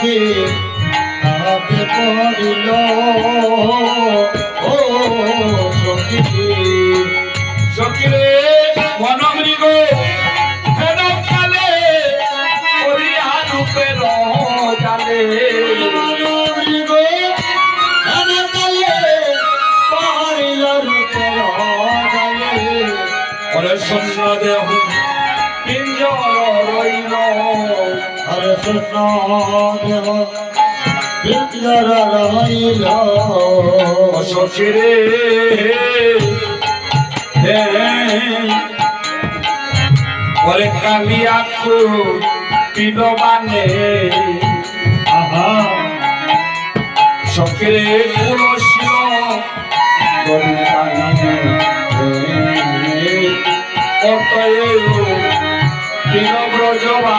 আখি পাখি হাতে পড়িল। ও সখী, সখিরে বনমৃগ হেন কালে করিয়া রূপের জালে মৃগ কালে পড়িল রূপের জালে ওরে শূন্য দেহ পিঞ্জর কৃষ্ণ দেব সখিরে হে ওরে কালিয়াকু পিলবানে আহা সখিরে কুলশীল গরিবানে অতএব ব্রজবা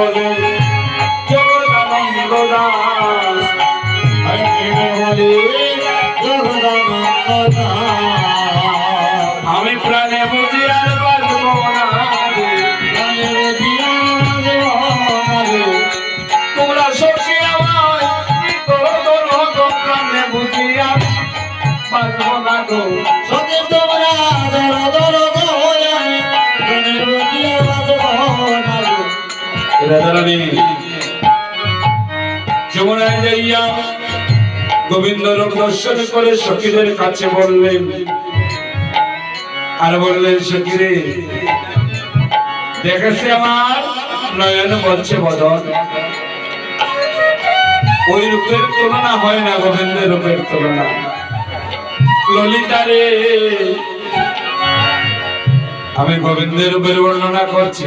বলে গোবিন্দ লোক দর্শন করে সখীদের কাছে বললেন, আর বললেন, সখীরে, দেখেছে আমার নয়ন বলছে ওই রূপের তুলনা হয় না, গোবিন্দের রূপের তুলনা। ললিতা রে আমি গোবিন্দের রূপের বর্ণনা করছি।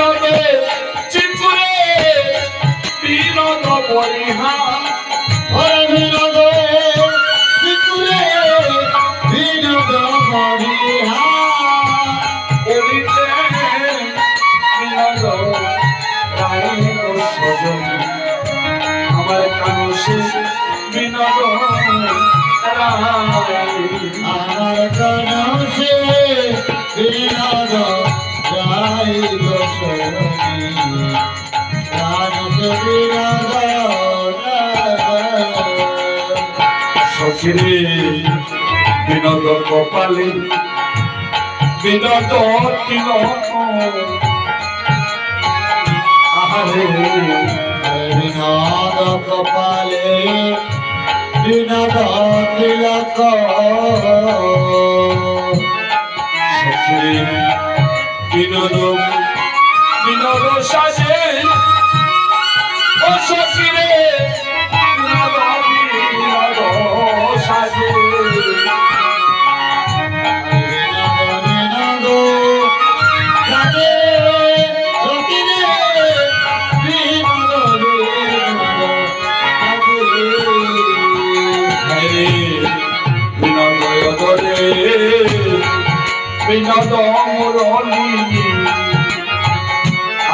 বিনোদ সে বিনোদ নাই সখীরে বিনোদে চিকুরে বিনোদ বলিহা ওরে বিনোদ রায় সজন। আমার কানু সে বিনোদ রায় আমার কানু সখিরে বিনোদ কপালে বিনোদ আহারে বিনোদ কপালে বিনোদ তিলক। সখিরে বিনোদ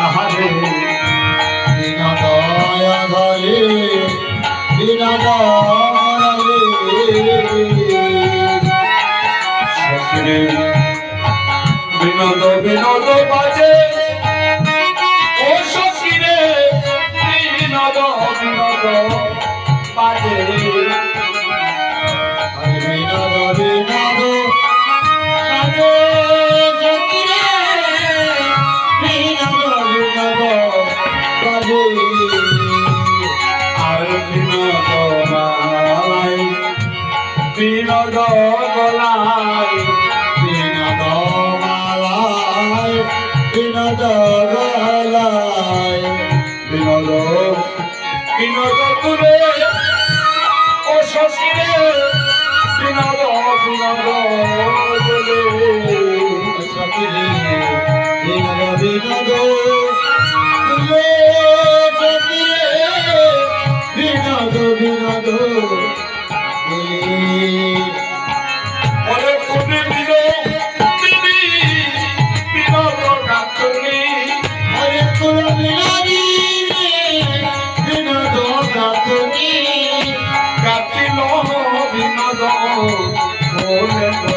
আহারে। বিনা দয়া ধরে বিনা দয়ালে বিনোদ বিনোদ বাজে। মুরলী গলায় বিনোদ মালায় বিনোদ বলে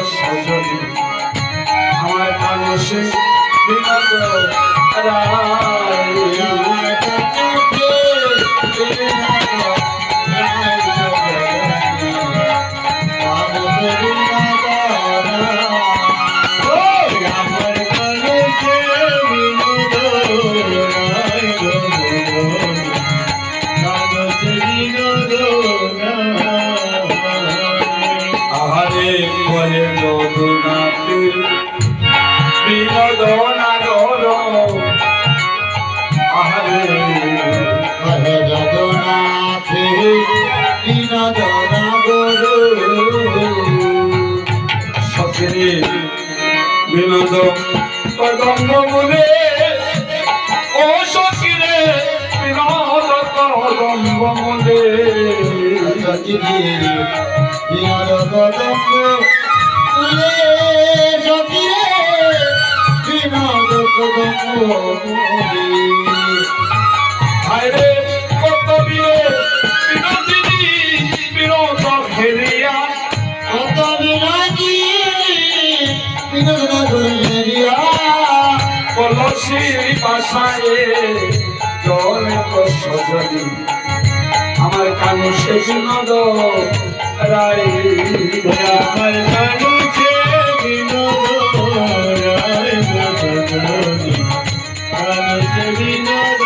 যদুনাথে বিনোদ নাগর আহারে হরে জগন্নাথে বিনোদ নাগর সখী বিনোদ কদম্ব মুলে ও সখী রে বিনোদ কদম্ব মুলে সচিরে বিনোদ কদম্ব হায়রে কত বিনো বিনোদিনী বিনোদ ঘেরিয়া কত বিনাজি বিনোদ নগরিয়া কলসি বাসায় জলে সজনী আমার কানু বিনোদ রায় আমার কানুছে কানুছে